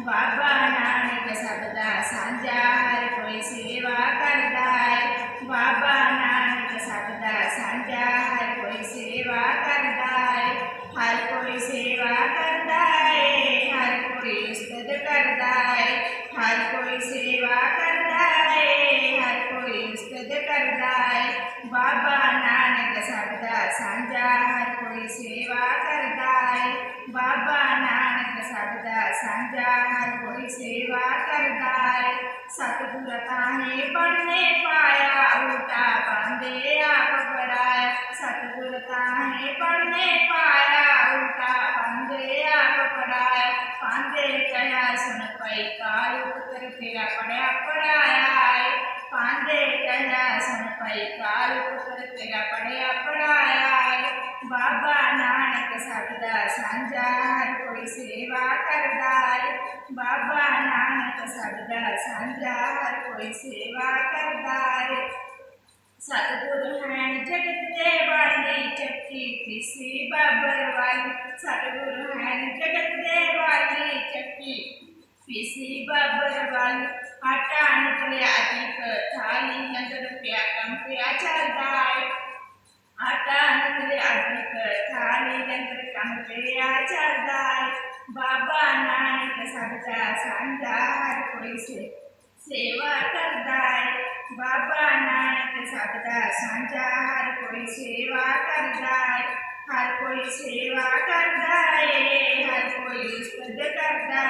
ਬਾਬਾ ਨਾਨਕ ਸਭ ਦਾ ਸਾਂਝਾ ਹਰ ਕੋਈ ਸੇਵਾ ਕਰਦਾ ਹੈ। ਬਾਬਾ ਨਾਨਕ ਸਭ ਦਾ ਸਾਂਝਾ समझा हर कोई सेवा करता है सतगुर कहे पढ़ने पाया, उल्टा पांडे आप पढ़ाया सतगुर कहे पढ़ने पाया, उल्टा पांडे आप पढ़ाया पांडे कया सुन पाई काल उतर फेरा पढ़ा पढ़ाया पांडे कया सुन पाई काल उतर फेरा पढ़ा पढ़ाया बाबा नानक सतदा सांझा, हर कोई सेवा सदा साझा हर कोई सेवा करदार सतगुरु हैं जगत दे वाली चक्की किसी बाबर वाली सतगुरु हैं जगत दे वाली चक्की किसी बाबर वाली आटा निकले अधिक थाली नज़र प्या कम प्या चलता है મારા સાચા શાનદાર હોય છે સેવા કરદાય બાબાના એટલે સાચા સાંજાર કોઈ સેવા કરદાય હર કોઈ સેવા કરદાય હર કોઈ શુદ્ધ કરદાય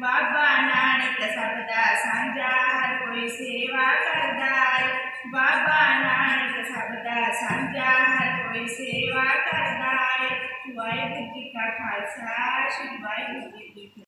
ਬਾਬਾ ਨਾਨਕ ਸਭ ਦਾ ਸਾਂਝਾ ਹਰ ਕੋਈ ਸੇਵਾ ਕਰਦਾ ਏ ਬਾਬਾ ਨਾਨਕ ਸਭ ਦਾ ਸਾਂਝਾ ਹਰ ਕੋਈ ਸੇਵਾ ਕਰਦਾ ਏ ਵਾਹਿਗੁਰੂ ਜੀ ਕਾ ਖਾਲਸਾ ਸ੍ਰੀ ਵਾਹਿਗੁਰੂ ਜੀ ਕੀ ਫਤਿਹ